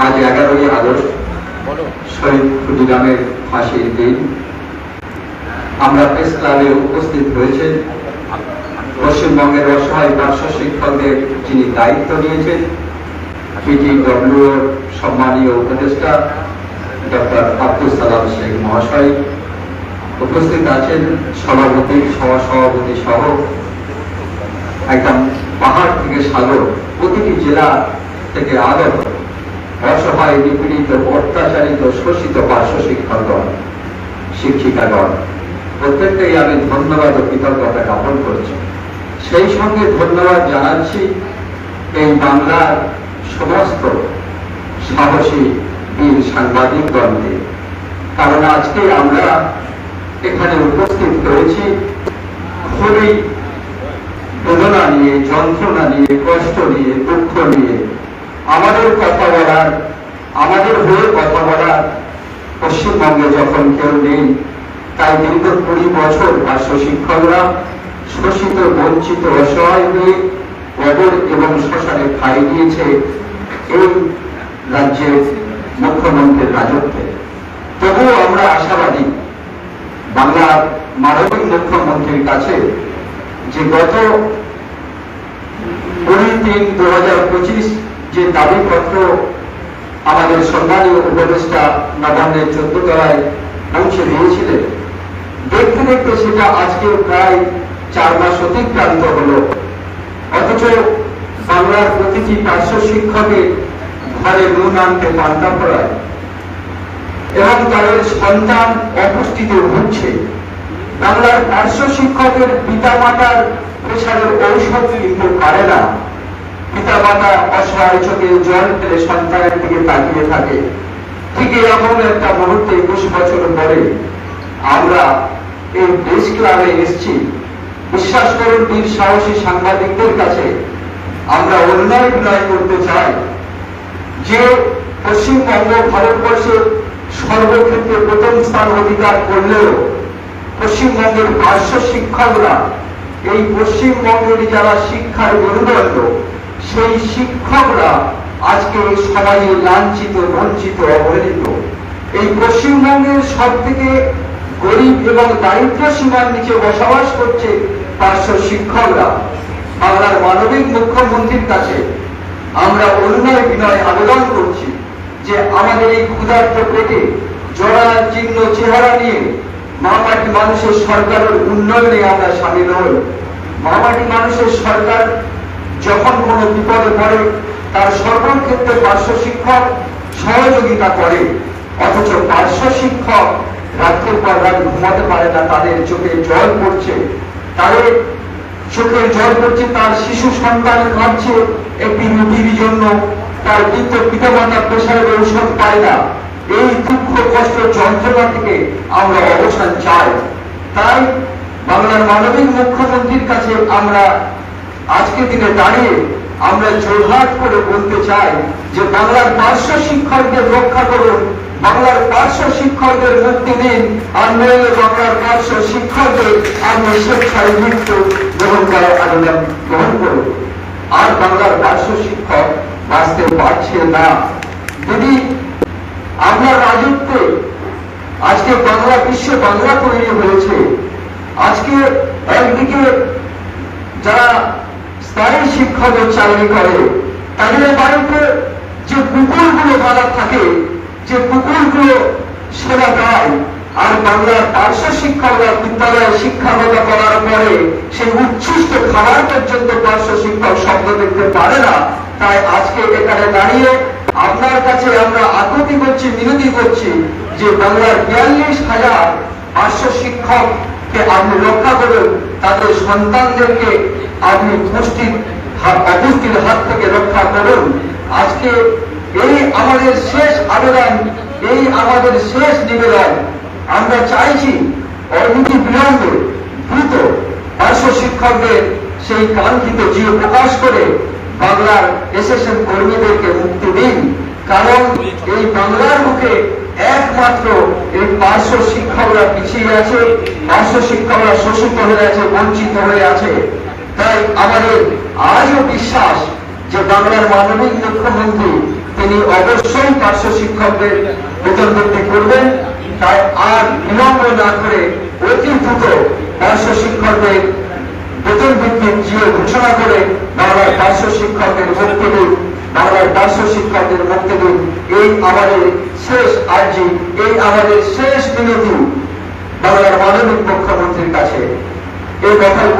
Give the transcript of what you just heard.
আজ এগারোই আগস্ট শহীদ ক্ষুদিরামের ফাঁসির দিন। আমরা প্রেস ক্লাবে উপস্থিত হয়েছেন। পশ্চিমবঙ্গের অসহায় পার্শ্ব শিক্ষকদের যিনি দায়িত্ব নিয়েছেন পিটিডব্লিউ সম্মানীয় উপদেষ্টা ডক্টর আব্দুল সালাম শেখ মহাশয় উপস্থিত আছেন। সভাপতি সহসভাপতি সহ একদম পাহাড় থেকে সাগর প্রতিটি জেলা থেকে আগত অসহায় নিপীড়িত, অত্যাচারিত, শোষিত পার্শ্ব শিক্ষকগণ। শিক্ষিকাগণ প্রত্যেককেই আমি ধন্যবাদ ও কৃতজ্ঞতা জ্ঞাপন করছি। সেই সঙ্গে ধন্যবাদ জানাচ্ছি এই বাংলার সমস্ত সাহসী বীর সাংবাদিকগণকে। কারণ আজকে আমরা এখানে উপস্থিত হয়েছি খুবই বেদনা নিয়ে, যন্ত্রণা নিয়ে, কষ্ট নিয়ে, দুঃখ নিয়ে আমাদের কথা বলার, আমাদের হয়ে কথা বলার পশ্চিমবঙ্গে যখন কেউ নেই, তাই দীর্ঘ কুড়ি বছর পার্শ্ব শিক্ষকরা শোষিত, বঞ্চিত, অসহায় হয়ে কবর এবং শ্মশানে খাই দিয়েছে এই রাজ্যের মুখ্যমন্ত্রীর রাজত্বে। তবুও আমরা আশাবাদী বাংলার মানবিক মুখ্যমন্ত্রীর কাছে যে গত কুড়ি তিন দু হাজার পঁচিশ যে দাবিপত্র আমাদের সম্মানীয় উপদেষ্টা নবান্নের চোদ্দ তলায় পৌঁছে দিয়েছিলেন, দেখতে দেখতে সেটা আজকে প্রায় চার মাস অতিক্রান্ত হলো। অথচ বাংলার প্রতিটি পার্শ্ব শিক্ষকের ঘরে নুন আনতে পান্তা পড়ায় এবং তাদের সন্তান অপুষ্টিতে ভুগছে। বাংলার পার্শ্ব শিক্ষকের পিতা মাতার প্রেশারের ঔষধ কিনতে পারে না। পিতা মাতা অসহায় চোখে জল ফেলে সন্তানের দিকে তাকিয়ে থাকে। ঠিক এরকম একটা মুহূর্তে একুশ বছর পরে আমরা এই প্রেস ক্লাবে এসেছি। বিশ্বাস করুন বীর সাহসী সাংবাদিকদের কাছে আমরা অন্যায় বিনয় করতে চাই। যে পশ্চিমবঙ্গ ভারতবর্ষের সর্বক্ষেত্রে প্রথম স্থান অধিকার করলেও পশ্চিমবঙ্গের পার্শ্ব শিক্ষকরা এই পশ্চিমবঙ্গের যারা শিক্ষার মেরুদণ্ড সেই শিক্ষকরা আজকে এই সমাজে লাঞ্ছিত, বঞ্চিত, অবহেলিত। এই পশ্চিমবঙ্গের সব থেকে গরিব এবং দারিদ্র সীমার নিচে বসবাস করছে পার্শ্ব শিক্ষকরা। বাংলার মানবিক মুখ্যমন্ত্রীর কাছে আমরা অন্যায় বিনয় আবেদন করছি যে আমাদের এই ক্ষুধার্ত পেটে জড়া চিহ্ন চেহারা নিয়ে মামাটি মানুষের সরকারের উন্নয়নে আমরা সামিল হই। মামাটি মানুষের সরকার যখন কোনো বিপদে পড়ে, তার সর্বক্ষেত্রে পার্শ্ব শিক্ষক সহযোগিতা করে। অথচ পার্শ্ব শিক্ষক রাত্রের পর রাত ঘুমাতে পারে না, তাদের চোখে জল পড়ছে। তাদের চোখের জল পড়ছে, তার শিশু সন্তান কাঁদছে একটি রুটির জন্য তার বৃদ্ধ পিতামাতা প্রেশারের ঔষধ পায় না। এই দুঃখ, কষ্ট, যন্ত্রণা থেকে আমরা অবসান চাই। তাই বাংলার মানবিক মুখ্যমন্ত্রীর কাছে আমরা আজকে দিনে দাঁড়িয়ে আমরা জোরহাট করে বলতে চাই যে বাংলার পার্শ্ব শিক্ষকদের রক্ষা করুন, বাংলার পার্শ্ব শিক্ষকদের মুক্তি দিন, আর নইলে বাংলার পার্শ্ব শিক্ষকদের আপনি স্বেচ্ছায় মৃত্যু গ্রহণ করার আবেদন গ্রহণ করুন। আর বাংলার পার্শ্ব শিক্ষক বাঁচতে পারছে না। যদি আপনার রাজত্বে আজকে বাংলা বিশ্ব বাংলা তৈরি হয়েছে, আজকে একদিকে যারা স্থায়ী শিক্ষকের চাকরি করে। তাদের বাড়িতে যে কুকুরগুলো বাঁধা থাকে, যে কুকুরগুলো সেবা দেয়, আর বাংলার পার্শ্ব শিক্ষকরা বিদ্যালয়ে শিক্ষাগত করার পরে সেই উচ্ছিষ্ট খাবার পর্যন্ত পার্শ্ব শিক্ষক শব্দ দেখতে পারে না। তাই আজকে এখানে দাঁড়িয়ে আপনার কাছে আমরা আকুতি করছি মিনতি করছি যে বাংলার বিয়াল্লিশ হাজার পার্শ্ব শিক্ষককে আপনি রক্ষা করুন তাদের সন্তানদেরকে আপনি পুষ্টির অপুষ্টির হাত থেকে রক্ষা করুন। আজকে এই আমাদের শেষ আবেদন, এই আমাদের শেষ নিবেদন। আমরা চাইছি অনতি বিলম্বে দ্রুত পার্শ্ব শিক্ষকদের সেই কাঙ্ক্ষিত জিও প্রকাশ করে বাংলার এসএসএম কর্মীদেরকে মুক্তি দিন। কারণ এই বাংলার মুখে একমাত্র এই পার্শ্ব শিক্ষকরা পিছিয়ে আছে, পার্শ্ব শিক্ষকরা শোষিত হয়ে আছে, বঞ্চিত হয়ে আছে। তাই আমাদের আজও বিশ্বাস যে বাংলার মানবিক মুখ্যমন্ত্রী তিনি অবশ্যই পার্শ্ব শিক্ষকদের বেতন বৃদ্ধি করবেন। তাই আর বিলম্ব না করে অতি দ্রুত পার্শ্ব শিক্ষকদের বেতন বৃদ্ধির জিও ঘোষণা করে বাংলার পার্শ্ব শিক্ষকদের মুক্তি বাংলার পার্শ্ব শিক্ষকদের মধ্যে দিন এই আমাদের শেষ আর্জি, এই আমাদের শেষ বিনতি বাংলার মাননীয় মুখ্যমন্ত্রীর কাছে। এই কথাই